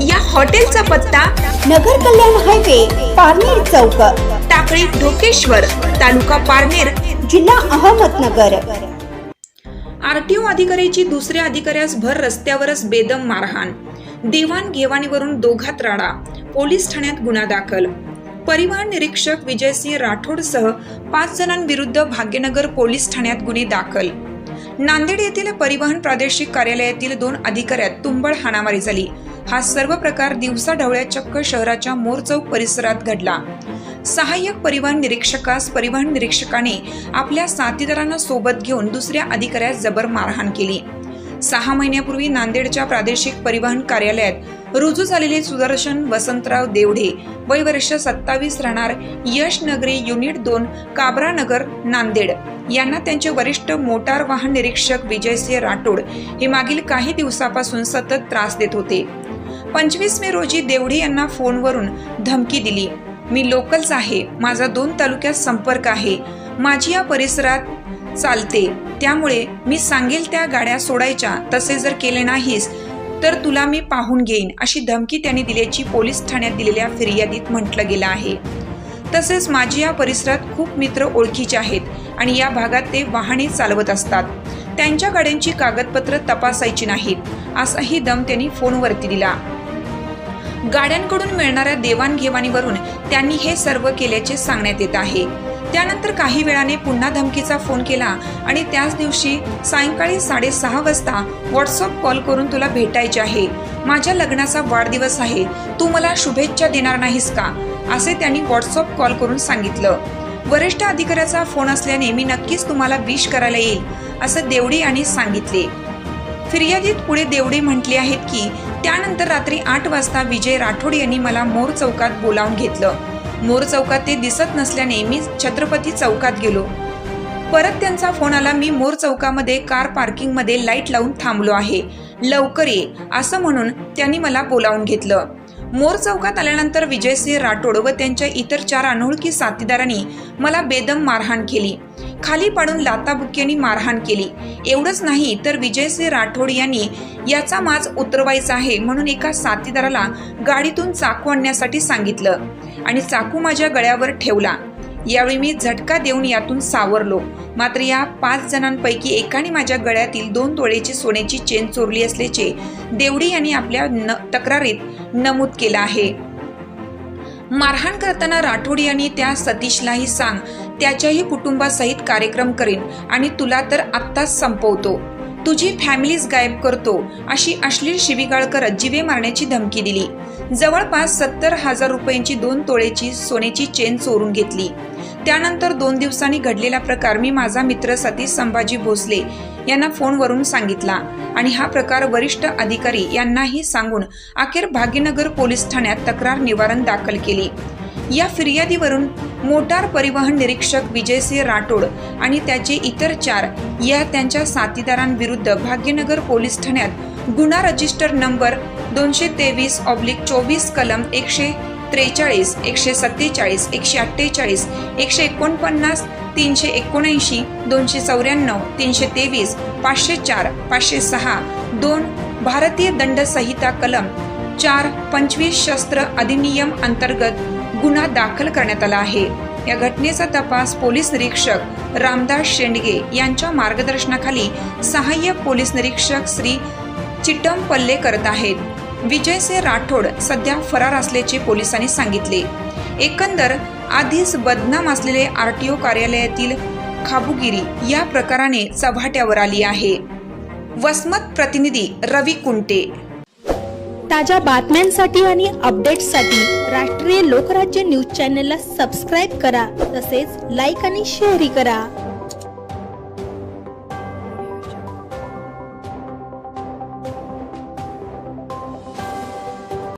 या हॉटेलचा पत्ता नगर कल्याण हायवे पारनेर चौक. टाकळी ढोकेश्वर तालुका पारनेर जिल्हा अहमदनगर. आरटीओ अधिकाऱ्याची दुसऱ्या अधिकाऱ्यास भर रस्त्यावरच बेदम मारहाण. देवाण घेवाणीवरून दोघात राडा. पोलीस ठाण्यात गुन्हा दाखल. परिवहन निरीक्षक विजयसिंह राठोडसह पाच जणांविरुद्ध भाग्यनगर पोलीस ठाण्यात गुन्हे दाखल. नांदेड येथील परिवहन प्रादेशिक कार्यालयातील दोन अधिकाऱ्यात तुंबळ हाणामारी झाली. हा सर्व प्रकार दिवसा ढवळ्या चक्क शहराच्या मोर चौक परिसरात घडला. सहाय्यक परिवहन निरीक्षकास परिवहन निरीक्षकाने आपल्या साथीदारांना सोबत घेऊन दुसऱ्या अधिकाऱ्यास जबर मारहाण केली. सहा महिन्यापूर्वी नांदेडच्या प्रादेशिक परिवहन कार्यालयात रुजू झालेले सुदर्शन वसंतराव देवढे वय वर्ष सत्तावीस राहणार यश नगरी युनिट दोन काबरा नगर नांदेड. यांना त्यांचे वरिष्ठ मोटार वाहन निरीक्षक विजयसिंह राठोड हे मागील काही दिवसापासून सतत त्रास देत होते. पंचवीस मे रोजी देवढे यांना फोनवरून धमकी दिली. मी लोकलच आहे. माझा दोन तालुक्यात संपर्क आहे. माझी या परिसरात चालते. त्यामुळे मी सांगेल त्या गाड्या सोडायच्या. तसे जर केले नाहीस तर तुला मी पाहून घेईन अशी धमकी त्यांनी दिल्याची पोलीस ठाण्यात दिलेल्या फिर्यादीत म्हटलं गेलं आहे. तसेच माझी या परिसरात खूप मित्र ओळखीचे आहेत आणि या भागात ते वाहने चालवत असतात. त्यांच्या गाड्यांची कागदपत्र तपासायची नाहीत असाही दम त्यांनी फोनवरती दिला. गाड्यांकडून मिळणाऱ्या देवाणघेवाणीवरून त्यांनी हे सर्व केल्याचे सांगण्यात येत आहे. त्यानंतर काही वेळाने पुन्हा धमकीचा फोन केला आणि त्याच दिवशी सायंकाळी साडेसहा वाजता व्हॉट्सअप कॉल करून तुला भेटायचे आहे. माझ्या लग्नाचा वाढदिवस आहे. तू मला शुभेच्छा देणार नाहीस का? असे त्यांनी व्हॉट्सअप कॉल करून सांगितलं. वरिष्ठ अधिकाऱ्याचा फोन असल्याने मी नक्कीच तुम्हाला विश करायला येईल असं देवडी यांनी सांगितले. फिर्यादीत पुढे देवडे म्हटले आहेत की त्यानंतर रात्री आठ वाजता विजय राठोड यांनी मला मोर चौकात बोलावून घेतलं. मोर चौकात ते दिसत नसल्याने मी छत्रपती चौकात गेलो. परत त्यांचा फोन आला मी मोर चौकामध्ये कार पार्किंगमध्ये लाइट लावून थांबलो आहे. लवकर ये असं म्हणून त्यांनी मला बोलावून घेतलं. मोर चौकात आल्यानंतर विजयसिंह राठोड व त्यांच्या इतर चार अनोळखी साथीदारांनी मला बेदम मारहाण केली. खाली पाडून लाताबुक्यांनी मारहाण केली. एवढंच नाही तर विजयसिंह राठोड यांनी याचा माज उतरवायचा आहे म्हणून एका साथीदाराला गाडीतून चाकू आणण्यासाठी सांगितलं आणि चाकू माझ्या गळ्यावर ठेवला. यावेळी मी झटका देऊन यातून सावरलो. मात्र या पाच जणांपैकी एकाने माझ्या गळ्यातील दोन तोळेची सोन्याची चेन चोरली असल्याचे देवडी यांनी आपल्या न तक्रारीत नमूद केलं आहे. मारहाण करताना राठोड यांनी त्या सतीशलाही सांग त्याच्याही कुटुंबासहित कार्यक्रम करेन आणि तुला तर आत्ताच संपवतो. तुझी फॅमिलीज गायब करतो अशी अश्लील शिवीगाळ करत जिवे मारण्याची धमकी दिली. जवळपास सत्तर हजार रुपयांची दोन तोळेची सोन्याची चेन चोरून घेतली. त्यानंतर दोन दिवसांनी घडलेला प्रकार मी माझा मित्र सतीश संभाजी भोसले यांना फोनवरून सांगितला आणि हा प्रकार वरिष्ठ अधिकारी यांनाही सांगून अखेर भाग्यनगर पोलीस ठाण्यात तक्रार निवारण दाखल केली. या फिर्यादीवरून मोटार परिवहन निरीक्षक विजयसिंह राठोड आणि त्याचे इतर चार या त्यांच्या साथीदारांविरुद्ध भाग्यनगर पोलीस ठाण्यात गुन्हा रजिस्टर नंबर दोनशे तेवीस ऑब्लिक चोवीस कलम एकशे त्रेचाळीस एकशे सत्तेचाळीस एकशे अठ्ठेचाळीस एकशे एकोणपन्नास तीनशे एकोणऐंशी दोनशे चौऱ्याण्णव तीनशे तेवीस पाचशे चार पाचशे सहा दोन भारतीय दंड संहिता कलम चार पंचवीस शस्त्र अधिनियम अंतर्गत गुन्हा दाखल करण्यात आला आहे. या घटनेचा तपास पोलीस निरीक्षक रामदास शेंडगे यांच्या मार्गदर्शनाखाली सहाय्यक पोलीस निरीक्षक श्री चिट्टम पल्ले करत आहेत. विजयसिंह राठोड सध्या फरार असल्याचे पोलिसांनी सांगितले. एकंदर आधीच बदनाम असलेले आर टी ओ कार्यालयातील खाबुगिरी या प्रकाराने चव्हाट्यावर आली आहे. वसमत प्रतिनिधी रवी कुंटे. ताज्या बातम्यांसाठी आणि अपडेट्ससाठी राष्ट्रीय लोकराज्य न्यूज चॅनलला सबस्क्राईब करा तसेच लाईक आणि शेअरही करा.